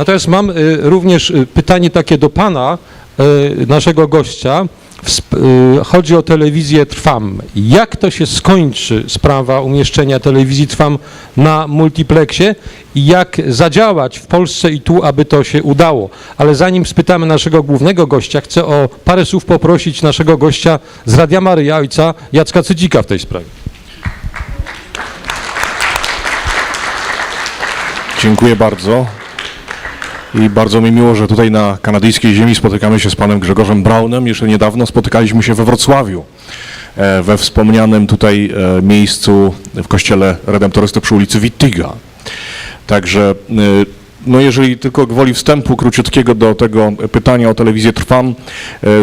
Natomiast mam y, również y, pytanie takie do pana, y, naszego gościa. Chodzi o telewizję Trwam. Jak to się skończy sprawa umieszczenia telewizji Trwam na multiplexie i jak zadziałać w Polsce i tu, aby to się udało? Ale zanim spytamy naszego głównego gościa, chcę o parę słów poprosić naszego gościa z Radia Maryja, ojca Jacka Cydzika w tej sprawie. Dziękuję bardzo. I bardzo mi miło, że tutaj na kanadyjskiej ziemi spotykamy się z panem Grzegorzem Braunem. Jeszcze niedawno spotykaliśmy się we Wrocławiu, e, we wspomnianym tutaj e, miejscu w kościele Redemptorysty przy ulicy Wittiga. Także, e, no jeżeli tylko gwoli wstępu króciutkiego do tego pytania o telewizję trwam,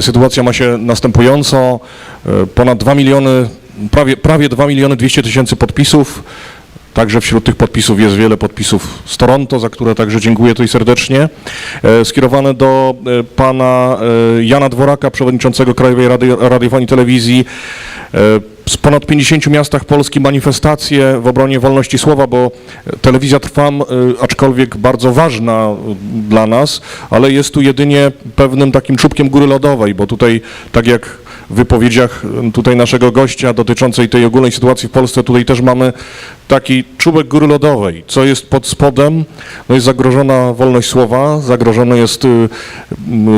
sytuacja ma się następująco. Ponad 2 miliony, prawie, prawie 2 miliony 200 tysięcy podpisów. Także wśród tych podpisów jest wiele podpisów z Toronto, za które także dziękuję tutaj serdecznie. E, Skierowane do e, pana e, Jana Dworaka, przewodniczącego Krajowej Rady Radiofonii i Telewizji. Z ponad 50 miastach Polski manifestacje w obronie wolności słowa, bo telewizja Trwam, aczkolwiek bardzo ważna dla nas, ale jest tu jedynie pewnym takim czubkiem góry lodowej, bo tutaj, tak jak wypowiedziach tutaj naszego gościa dotyczącej tej ogólnej sytuacji w Polsce, tutaj też mamy taki czubek góry lodowej. Co jest pod spodem? No jest zagrożona wolność słowa, zagrożona jest y,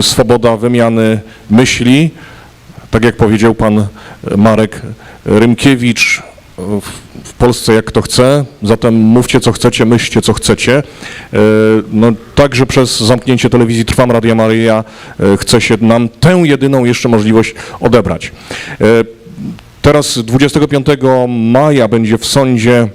swoboda wymiany myśli. Tak jak powiedział pan Marek Rymkiewicz, w, Polsce jak kto chce, zatem mówcie co chcecie, myślcie co chcecie. E, No, także przez zamknięcie telewizji Trwam Radia Maryja e, chce się nam tę jedyną jeszcze możliwość odebrać. E, Teraz 25 maja będzie w sądzie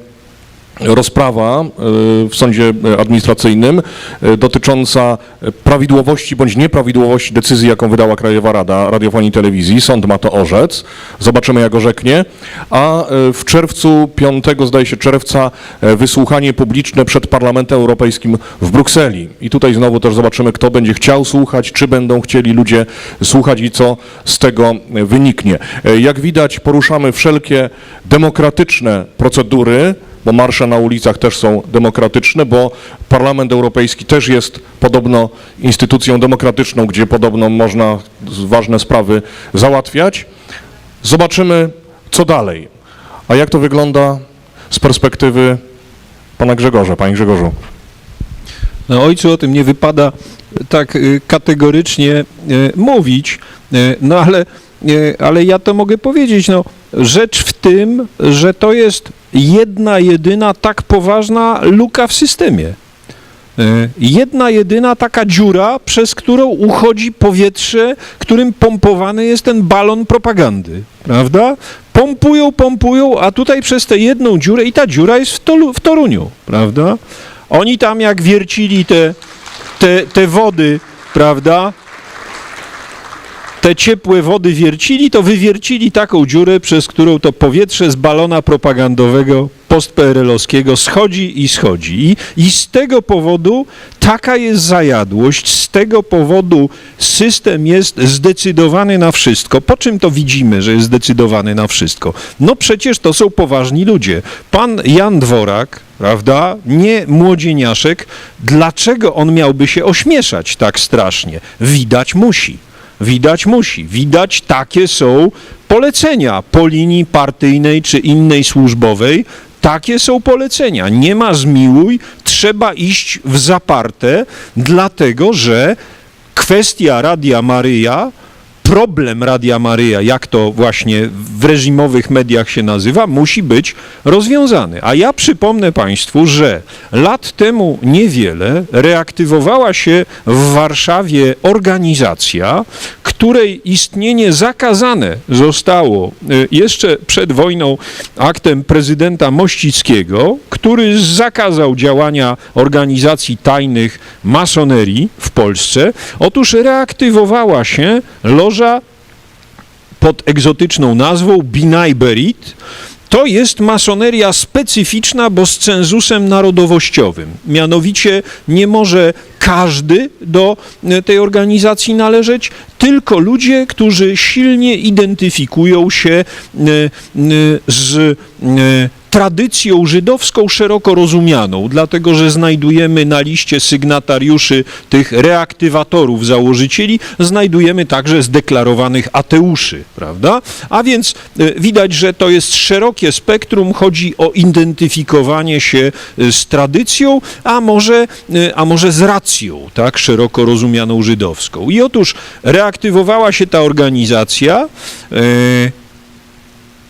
rozprawa y, w sądzie y, administracyjnym y, dotycząca prawidłowości bądź nieprawidłowości decyzji, jaką wydała Krajowa Rada Radiofonii i Telewizji. Sąd ma to orzec. Zobaczymy, jak orzeknie. A w czerwcu, 5 zdaje się czerwca, wysłuchanie publiczne przed Parlamentem Europejskim w Brukseli. I tutaj znowu też zobaczymy, kto będzie chciał słuchać, czy będą chcieli ludzie słuchać i co z tego wyniknie. Jak widać, poruszamy wszelkie demokratyczne procedury, bo marsze na ulicach też są demokratyczne, bo Parlament Europejski też jest podobno instytucją demokratyczną, gdzie podobno można ważne sprawy załatwiać. Zobaczymy, co dalej. A jak to wygląda z perspektywy pana Grzegorza, panie Grzegorzu? No, ojcu o tym nie wypada tak y, kategorycznie y, mówić, y, no ale, ale ja to mogę powiedzieć. No, rzecz w tym, że to jest jedna, jedyna tak poważna luka w systemie. Y, Jedna, jedyna taka dziura, przez którą uchodzi powietrze, którym pompowany jest ten balon propagandy, prawda? Pompują, pompują, a tutaj przez tę jedną dziurę, i ta dziura jest w, Tolu, w Toruniu, prawda? Oni tam jak wiercili te, te, te wody, prawda? Te ciepłe wody wiercili, to wywiercili taką dziurę, przez którą to powietrze z balona propagandowego post-PRL-owskiego schodzi i schodzi. I, I z tego powodu taka jest zajadłość, z tego powodu system jest zdecydowany na wszystko. Po czym to widzimy, że jest zdecydowany na wszystko? No przecież to są poważni ludzie. Pan Jan Dworak, prawda, nie młodzieniaszek, dlaczego on miałby się ośmieszać tak strasznie? Widać musi. Widać musi. Widać takie są polecenia po linii partyjnej czy innej służbowej. Takie są polecenia. Nie ma zmiłuj, trzeba iść w zaparte, dlatego że kwestia Radia Maryja, problem Radia Maryja, jak to właśnie w reżimowych mediach się nazywa, musi być rozwiązany. A ja przypomnę Państwu, że lat temu niewiele reaktywowała się w Warszawie organizacja, której istnienie zakazane zostało y, jeszcze przed wojną aktem prezydenta Mościckiego, który zakazał działania organizacji tajnych masonerii w Polsce. Otóż reaktywowała się loża pod egzotyczną nazwą Binai Berit. To jest masoneria specyficzna, bo z cenzusem narodowościowym. Mianowicie nie może każdy do e, tej organizacji należeć, tylko ludzie, którzy silnie identyfikują się e, z e, tradycją żydowską szeroko rozumianą, dlatego że znajdujemy na liście sygnatariuszy tych reaktywatorów, założycieli, znajdujemy także zdeklarowanych ateuszy, prawda? A więc e, widać, że to jest szerokie spektrum, chodzi o identyfikowanie się e, z tradycją, a może, e, a może z racją, tak, szeroko rozumianą żydowską. I otóż reaktywowała się ta organizacja, e,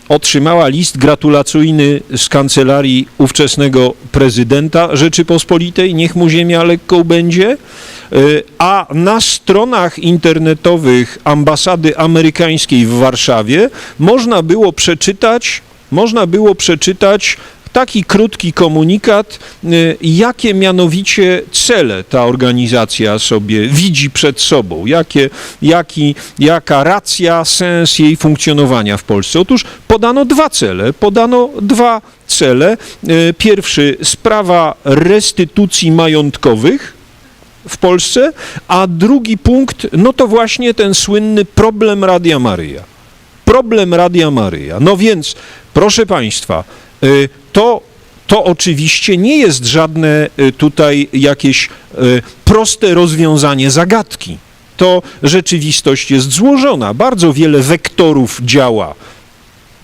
otrzymała list gratulacyjny z kancelarii ówczesnego prezydenta Rzeczypospolitej, niech mu ziemia lekką będzie, y, a na stronach internetowych ambasady amerykańskiej w Warszawie można było przeczytać, można było przeczytać taki krótki komunikat, y, jakie mianowicie cele ta organizacja sobie widzi przed sobą, jakie, jaki, jaka racja, sens jej funkcjonowania w Polsce. Otóż podano dwa cele, podano dwa cele. Y, Pierwszy, sprawa restytucji majątkowych, w Polsce, a drugi punkt, no to właśnie ten słynny problem Radia Maryja. Problem Radia Maryja. No więc, proszę Państwa, to, to oczywiście nie jest żadne y, tutaj jakieś y, proste rozwiązanie zagadki. To rzeczywistość jest złożona. Bardzo wiele wektorów działa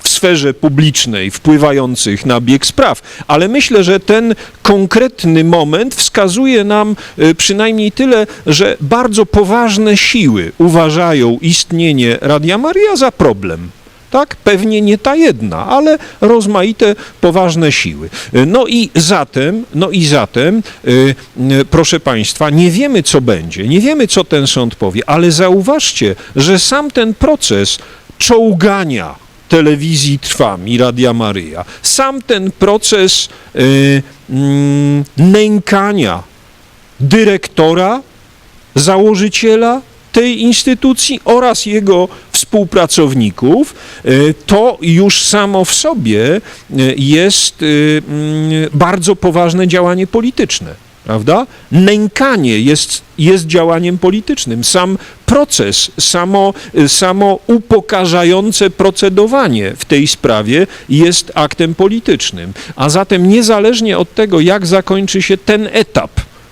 w sferze publicznej wpływających na bieg spraw, ale myślę, że ten konkretny moment wskazuje nam y, przynajmniej tyle, że bardzo poważne siły uważają istnienie Radia Maria za problem. Tak, pewnie nie ta jedna, ale rozmaite, poważne siły. No i zatem, no i zatem, y, y, proszę Państwa, nie wiemy, co będzie, nie wiemy, co ten sąd powie, ale zauważcie, że sam ten proces czołgania telewizji Trwam i Radia Maryja, sam ten proces y, mm, nękania dyrektora, założyciela tej instytucji oraz jego współpracowników, y, to już samo w sobie y, jest y, mm, bardzo poważne działanie polityczne. Prawda? Nękanie jest, jest działaniem politycznym. Sam proces, samo, samo upokarzające procedowanie w tej sprawie jest aktem politycznym. A zatem niezależnie od tego, jak zakończy się ten etap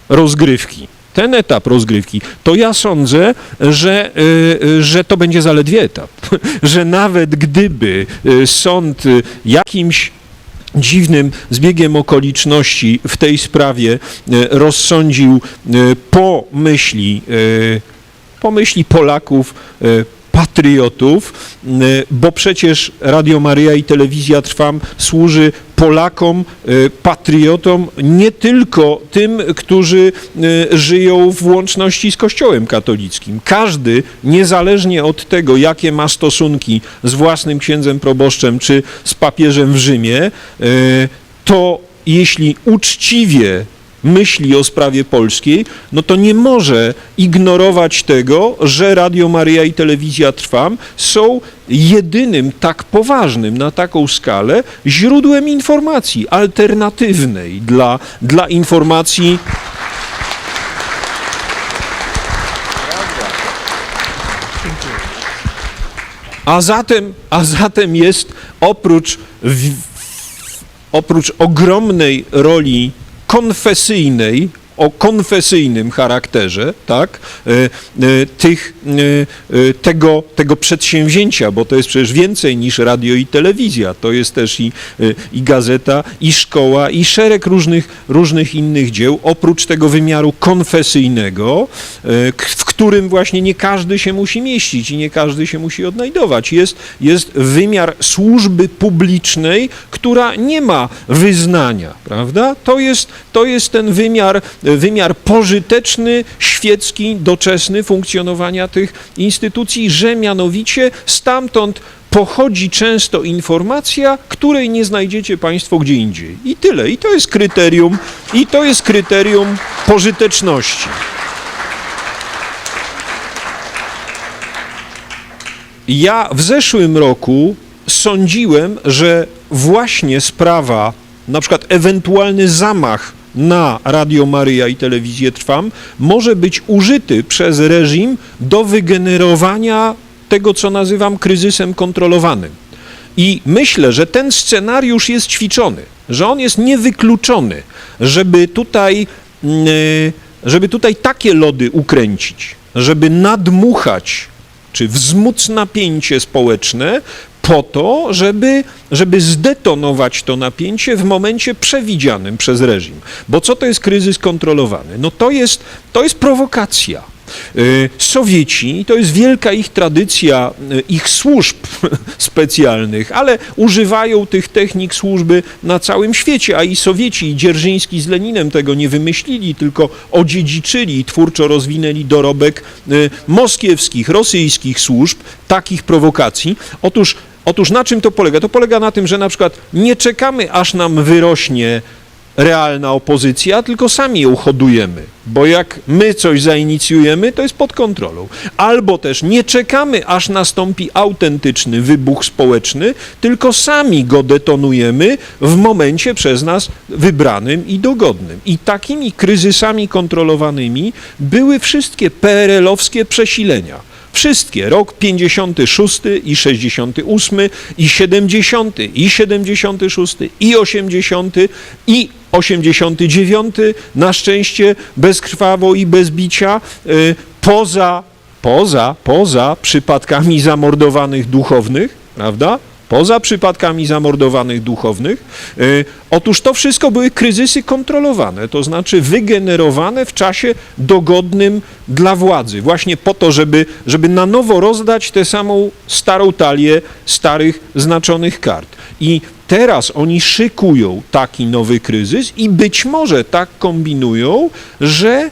rozgrywki, ten etap rozgrywki, to ja sądzę, że, y, y, że to będzie zaledwie etap. Że nawet gdyby y, sąd jakimś dziwnym zbiegiem okoliczności w tej sprawie rozsądził po myśli, po myśli Polaków, patriotów, y, bo przecież Radio Maryja i Telewizja Trwam służy Polakom, y, patriotom, nie tylko tym, którzy y, żyją w łączności z Kościołem katolickim. Każdy, niezależnie od tego, jakie ma stosunki z własnym księdzem proboszczem czy z papieżem w Rzymie, to jeśli uczciwie myśli o sprawie polskiej, no to nie może ignorować tego, że Radio Maryja i Telewizja Trwam są jedynym tak poważnym na taką skalę źródłem informacji alternatywnej dla, dla informacji. A zatem, a zatem jest oprócz, w, oprócz ogromnej roli konfesyjnej, o konfesyjnym charakterze, tak, e, e, tych, e, tego, tego przedsięwzięcia, bo to jest przecież więcej niż radio i telewizja, to jest też i, i gazeta, i szkoła, i szereg różnych, różnych innych dzieł, oprócz tego wymiaru konfesyjnego, w którym właśnie nie każdy się musi mieścić i nie każdy się musi odnajdować. Jest, jest wymiar służby publicznej, która nie ma wyznania, prawda? To jest, to jest ten wymiar, wymiar pożyteczny, świecki, doczesny funkcjonowania tych instytucji, że mianowicie stamtąd pochodzi często informacja, której nie znajdziecie Państwo gdzie indziej. I tyle. I to jest kryterium, i to jest kryterium pożyteczności. Ja w zeszłym roku sądziłem, że właśnie sprawa, na przykład ewentualny zamach na Radio Maryja i Telewizję Trwam może być użyty przez reżim do wygenerowania tego, co nazywam kryzysem kontrolowanym. I myślę, że ten scenariusz jest ćwiczony, że on jest niewykluczony, żeby tutaj, mm, żeby tutaj takie lody ukręcić, żeby nadmuchać czy wzmóc napięcie społeczne po to, żeby, żeby zdetonować to napięcie w momencie przewidzianym przez reżim. Bo co to jest kryzys kontrolowany? No to jest, to jest prowokacja. Y, Sowieci, to jest wielka ich tradycja, y, ich służb specjalnych, ale używają tych technik służby na całym świecie, a i Sowieci, i Dzierżyński z Leninem tego nie wymyślili, tylko odziedziczyli i twórczo rozwinęli dorobek y, moskiewskich, rosyjskich służb, takich prowokacji. Otóż, otóż na czym to polega? To polega na tym, że na przykład nie czekamy, aż nam wyrośnie realna opozycja, tylko sami ją hodujemy, bo jak my coś zainicjujemy, to jest pod kontrolą. Albo też nie czekamy, aż nastąpi autentyczny wybuch społeczny, tylko sami go detonujemy w momencie przez nas wybranym i dogodnym. I takimi kryzysami kontrolowanymi były wszystkie PRL-owskie przesilenia. Wszystkie, rok 56 i 68 i 70 i 76 i 80 i 89 na szczęście bezkrwawo i bez bicia y, poza, poza, poza przypadkami zamordowanych duchownych, prawda? Poza przypadkami zamordowanych duchownych. Y, Otóż to wszystko były kryzysy kontrolowane, to znaczy wygenerowane w czasie dogodnym dla władzy, właśnie po to, żeby, żeby na nowo rozdać tę samą starą talię starych znaczonych kart. I teraz oni szykują taki nowy kryzys i być może tak kombinują, że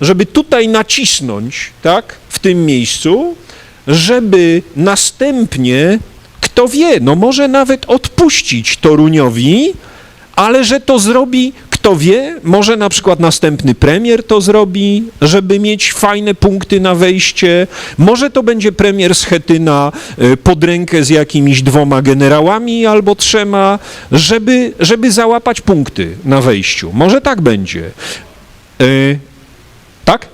żeby tutaj nacisnąć, tak, w tym miejscu, żeby następnie, kto wie, no może nawet odpuścić Toruniowi, ale że to zrobi, kto wie, może na przykład następny premier to zrobi, żeby mieć fajne punkty na wejście, może to będzie premier Schetyna y, pod rękę z jakimiś dwoma generałami albo trzema, żeby, żeby załapać punkty na wejściu. Może tak będzie. Y, tak?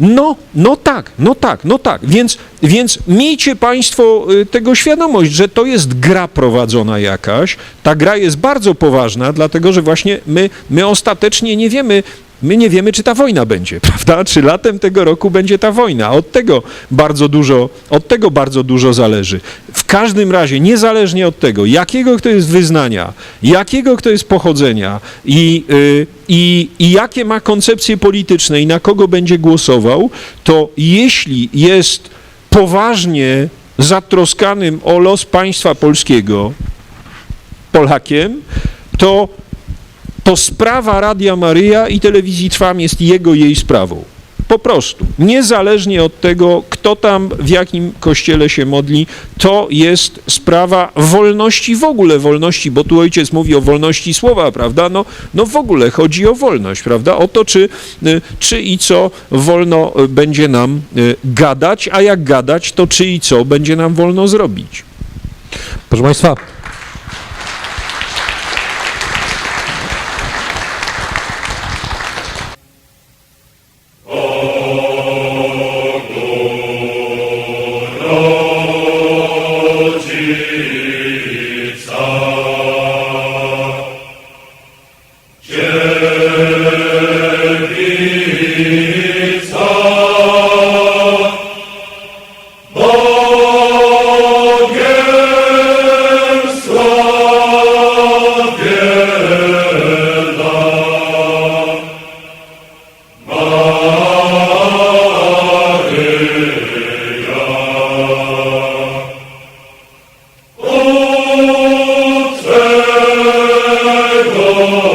No, no tak, no tak, no tak. Więc, więc miejcie Państwo y, tego świadomość, że to jest gra prowadzona jakaś. Ta gra jest bardzo poważna, dlatego że właśnie my, my ostatecznie nie wiemy, my nie wiemy, czy ta wojna będzie, prawda? Czy latem tego roku będzie ta wojna. Od tego bardzo dużo, od tego bardzo dużo zależy. W każdym razie, niezależnie od tego, jakiego kto jest wyznania, jakiego kto jest pochodzenia i, y, i, i jakie ma koncepcje polityczne i na kogo będzie głosował, to jeśli jest poważnie zatroskanym o los państwa polskiego Polakiem, to to sprawa Radia Maryja i telewizji Trwam jest jego jej sprawą. Po prostu. Niezależnie od tego, kto tam w jakim kościele się modli, to jest sprawa wolności w ogóle, wolności, bo tu ojciec mówi o wolności słowa, prawda? No, no w ogóle chodzi o wolność, prawda? O to, czy, y, czy i co wolno y, będzie nam y, gadać, a jak gadać, to czy i co będzie nam wolno zrobić. Proszę Państwa, Señor.